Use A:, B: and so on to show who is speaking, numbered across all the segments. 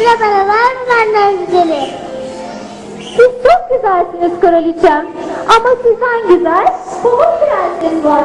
A: Annemle beraber benden güzeli.
B: Siz çok güzelsiniz kraliçem. Ama sizden güzel Pamuk Prenses var.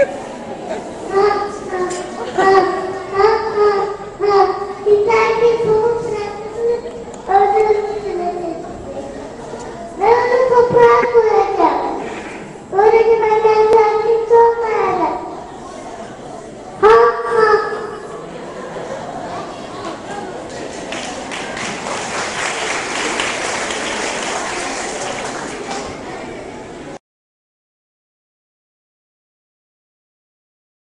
A: あっ。